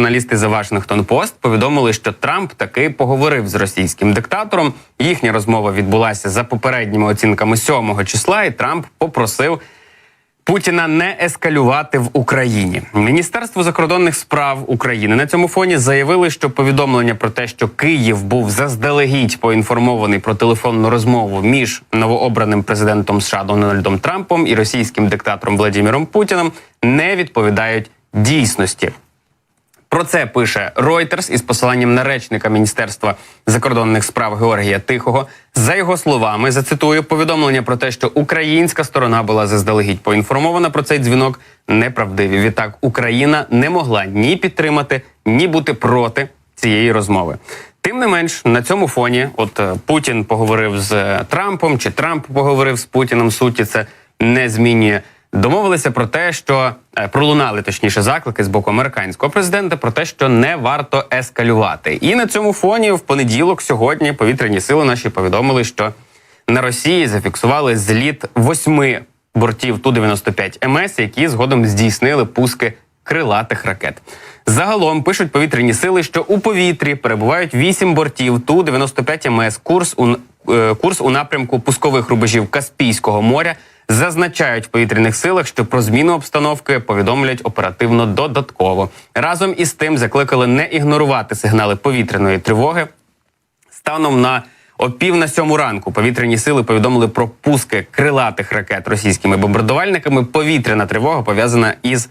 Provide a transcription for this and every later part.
Журналісти за Вашингтон Пост повідомили, що Трамп таки поговорив з російським диктатором. Їхня розмова відбулася за попередніми оцінками 7 числа, і Трамп попросив Путіна не ескалювати в Україні. Міністерство закордонних справ України на цьому фоні заявили, що повідомлення про те, що Київ був заздалегідь поінформований про телефонну розмову між новообраним президентом США Дональдом Трампом і російським диктатором Владимиром Путіним, не відповідають дійсності. Про це пише Reuters із посиланням на речника Міністерства закордонних справ Георгія Тихого. За його словами, зацитую повідомлення про те, що українська сторона була заздалегідь поінформована про цей дзвінок. Неправдиві. Відтак Україна не могла ні підтримати, ні бути проти цієї розмови. Тим не менш, на цьому фоні, от е, Путін поговорив з е, Трампом, чи Трамп поговорив з Путіним. Суті це не змінює. Домовилися про те, що е, пролунали точніше заклики з боку американського президента про те, що не варто ескалювати. І на цьому фоні в понеділок, сьогодні, повітряні сили наші повідомили, що на Росії зафіксували зліт восьми бортів ту 95 МС, які згодом здійснили пуски крилатих ракет. Загалом пишуть повітряні сили, що у повітрі перебувають вісім бортів ту 95 МС. Курс у е, курс у напрямку пускових рубежів Каспійського моря. Зазначають в повітряних силах, що про зміну обстановки повідомлять оперативно додатково. Разом із тим закликали не ігнорувати сигнали повітряної тривоги. Станом на о пів на сьому ранку повітряні сили повідомили про пуски крилатих ракет російськими бомбардувальниками. Повітряна тривога пов'язана із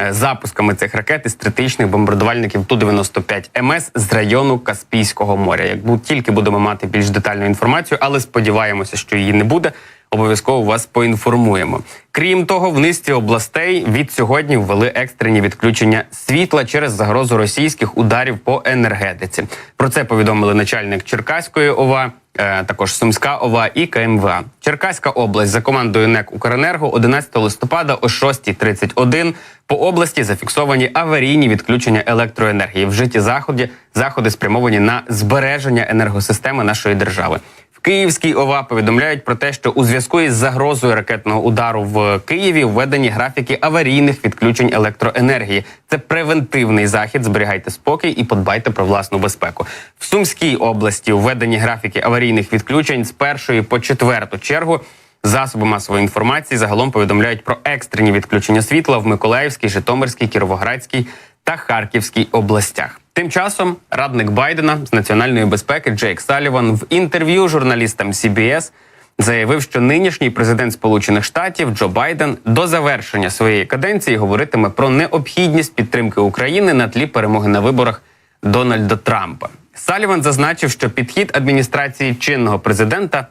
е, запусками цих ракет із стратегічних бомбардувальників ту 95 МС з району Каспійського моря. Як тільки будемо мати більш детальну інформацію, але сподіваємося, що її не буде. Обов'язково вас поінформуємо. Крім того, в низці областей від сьогодні ввели екстрені відключення світла через загрозу російських ударів по енергетиці. Про це повідомили начальник Черкаської ОВА, е, також Сумська ОВА і КМВА. Черкаська область за командою НЕК Укренерго 11 листопада о 6.31 по області зафіксовані аварійні відключення електроенергії. Вжиті заходи заходи спрямовані на збереження енергосистеми нашої держави. В Київській ОВА повідомляють про те, що у зв'язку із загрозою ракетного удару в Києві введені графіки аварійних відключень електроенергії. Це превентивний захід. Зберігайте спокій і подбайте про власну безпеку. В Сумській області введені графіки аварійних відключень з першої по четверту чергу. Засоби масової інформації загалом повідомляють про екстрені відключення світла в Миколаївській, Житомирській, Кіровоградській та Харківській областях. Тим часом радник Байдена з національної безпеки Джейк Саліван в інтерв'ю журналістам CBS заявив, що нинішній президент Сполучених Штатів Джо Байден до завершення своєї каденції говоритиме про необхідність підтримки України на тлі перемоги на виборах Дональда Трампа. Саліван зазначив, що підхід адміністрації чинного президента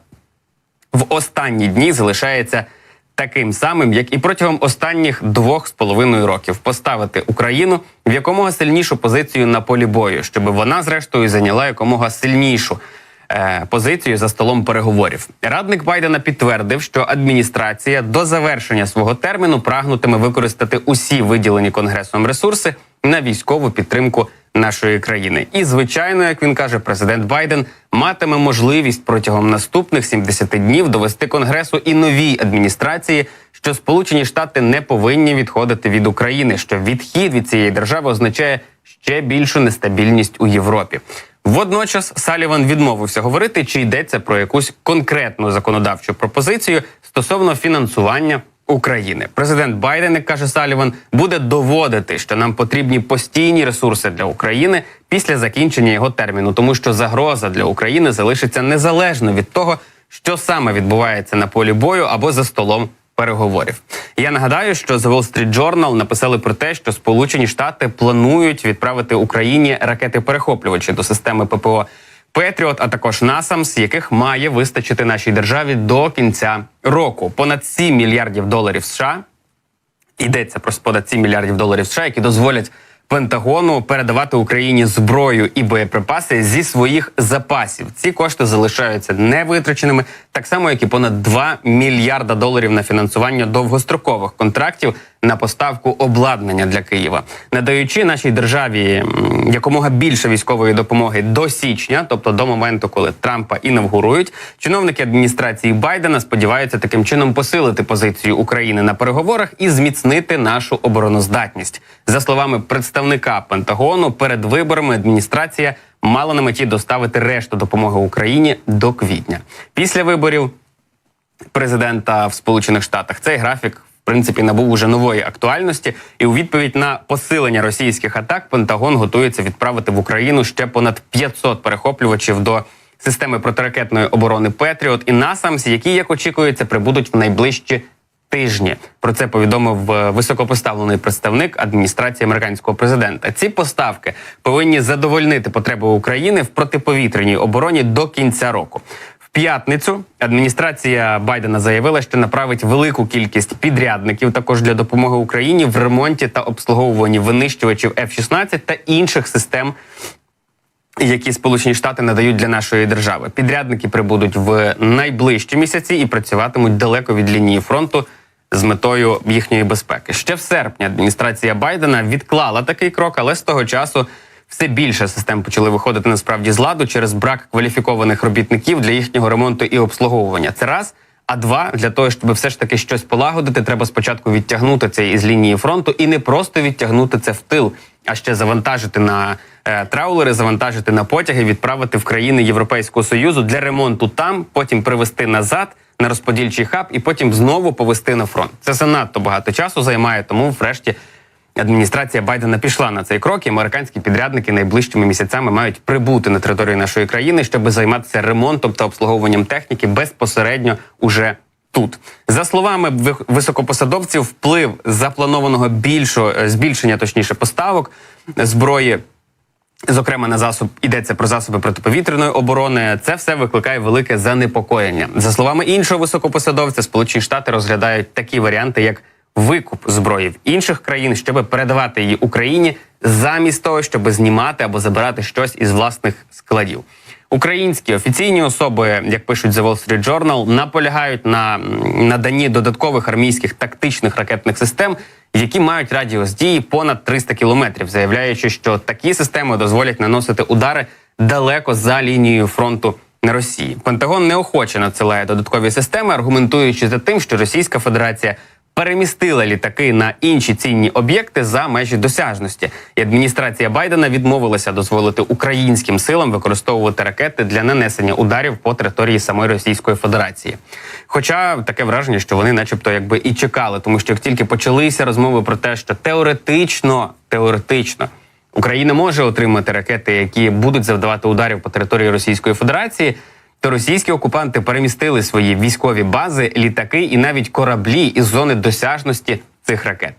в останні дні залишається таким самим, як і протягом останніх двох з половиною років поставити Україну в якомога сильнішу позицію на полі бою, щоб вона, зрештою, зайняла якомога сильнішу. е, Позицію за столом переговорів радник Байдена підтвердив, що адміністрація до завершення свого терміну прагнутиме використати усі виділені конгресом ресурси на військову підтримку нашої країни. І звичайно, як він каже, президент Байден матиме можливість протягом наступних 70 днів довести конгресу і новій адміністрації, що Сполучені Штати не повинні відходити від України, що відхід від цієї держави означає ще більшу нестабільність у Європі. Водночас Саліван відмовився говорити, чи йдеться про якусь конкретну законодавчу пропозицію стосовно фінансування України. Президент Байден, як каже Саліван, буде доводити, що нам потрібні постійні ресурси для України після закінчення його терміну, тому що загроза для України залишиться незалежно від того, що саме відбувається на полі бою або за столом переговорів. Я нагадаю, що The Wall Street Journal написали про те, що Сполучені Штати планують відправити Україні ракети-перехоплювачі до системи ППО Петріот, а також Насамс, яких має вистачити нашій державі до кінця року. Понад 7 мільярдів доларів США йдеться про понад 7 мільярдів доларів США, які дозволять Пентагону передавати Україні зброю і боєприпаси зі своїх запасів. Ці кошти залишаються невитраченими, так само як і понад 2 мільярда доларів на фінансування довгострокових контрактів на поставку обладнання для Києва, надаючи нашій державі якомога більше військової допомоги до січня, тобто до моменту, коли Трампа інавгурують, чиновники адміністрації Байдена сподіваються таким чином посилити позицію України на переговорах і зміцнити нашу обороноздатність. За словами представника Пентагону, перед виборами адміністрація мала на меті доставити решту допомоги Україні до квітня. Після виборів президента в Сполучених Штатах цей графік. Принципі, набув уже нової актуальності, і у відповідь на посилення російських атак Пентагон готується відправити в Україну ще понад 500 перехоплювачів до системи протиракетної оборони Петріот і Насамс, які, як очікується, прибудуть в найближчі тижні. Про це повідомив е, високопоставлений представник адміністрації американського президента. Ці поставки повинні задовольнити потреби України в протиповітряній обороні до кінця року. П'ятницю адміністрація Байдена заявила, що направить велику кількість підрядників також для допомоги Україні в ремонті та обслуговуванні винищувачів F-16 та інших систем які Сполучені Штати надають для нашої держави. Підрядники прибудуть в найближчі місяці і працюватимуть далеко від лінії фронту з метою їхньої безпеки. Ще в серпні адміністрація Байдена відклала такий крок, але з того часу все більше систем почали виходити насправді з ладу через брак кваліфікованих робітників для їхнього ремонту і обслуговування. Це раз. А два для того, щоб все ж таки щось полагодити, треба спочатку відтягнути це із лінії фронту і не просто відтягнути це в тил, а ще завантажити на е, траулери, завантажити на потяги, відправити в країни Європейського союзу для ремонту там, потім привезти назад на розподільчий хаб і потім знову повезти на фронт. Це занадто багато часу займає, тому врешті. Адміністрація Байдена пішла на цей крок, і американські підрядники найближчими місяцями мають прибути на територію нашої країни, щоб займатися ремонтом та обслуговуванням техніки безпосередньо уже тут. За словами високопосадовців, вплив запланованого більшого збільшення, точніше, поставок зброї. Зокрема, на засоб йдеться про засоби протиповітряної оборони. Це все викликає велике занепокоєння. За словами іншого високопосадовця, Сполучені Штати розглядають такі варіанти, як викуп зброї в інших країн, щоб передавати її Україні замість того, щоб знімати або забирати щось із власних складів. Українські офіційні особи, як пишуть The Wall Street Journal, наполягають на наданні додаткових армійських тактичних ракетних систем, які мають радіус дії понад 300 кілометрів, заявляючи, що такі системи дозволять наносити удари далеко за лінією фронту на Росії. Пентагон неохоче надсилає додаткові системи, аргументуючи за тим, що Російська Федерація перемістила літаки на інші цінні об'єкти за межі досяжності. І адміністрація Байдена відмовилася дозволити українським силам використовувати ракети для нанесення ударів по території самої Російської Федерації. Хоча таке враження, що вони, начебто, якби і чекали, тому що як тільки почалися розмови про те, що теоретично, теоретично. Україна може отримати ракети, які будуть завдавати ударів по території Російської Федерації. То російські окупанти перемістили свої військові бази, літаки і навіть кораблі із зони досяжності цих ракет.